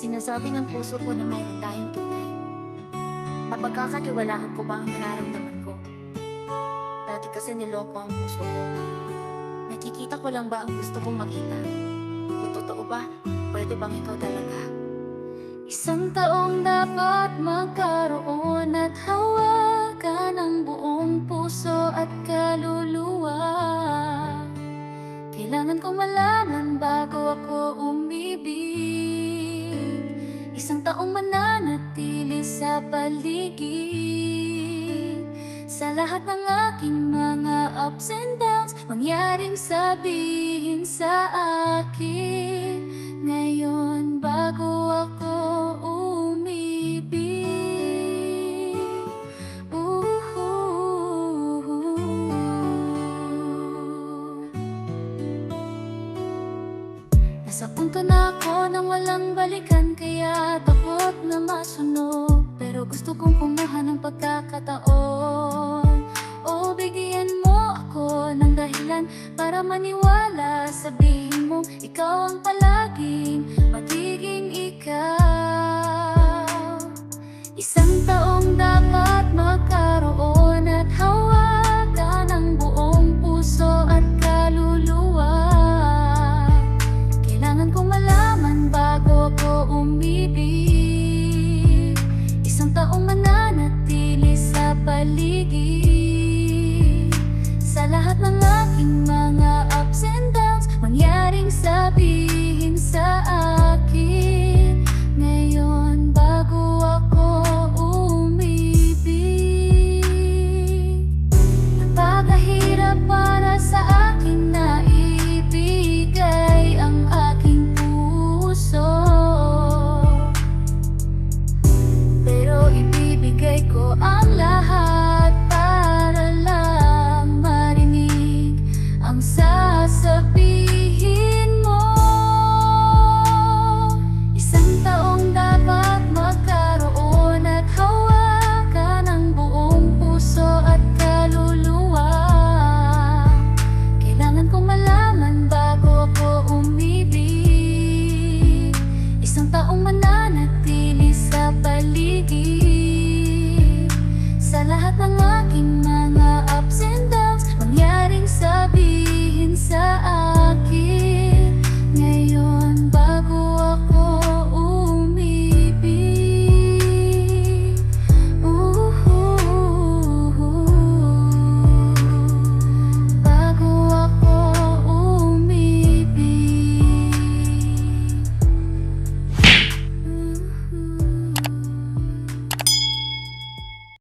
Sinasabi ng puso ko na mayroon tayong tunay. Mapagkakatiwalaan ko ba ang nararamdaman ko? Dati kasi niloko ang puso ko. Nakikita ko lang ba ang gusto kong makita? Kung totoo ba, pwede bang ikaw talaga? Isang taong dapat magkaroon at hawakan ang buong puso at kaluluwa. Kailangan kong malaman bago ako Isang taong mananatili sa paligid. Sa lahat ng aking mga ups and downs Mangyaring sabihin sa akin Punto na ako nang walang balikan Kaya takot na masunog. Pero gusto kong kumuha ng pagkakataon. O bigyan mo ako ng dahilan Para maniwala. Sabihin mo ikaw ang palaging Magiging ikaw paligid My.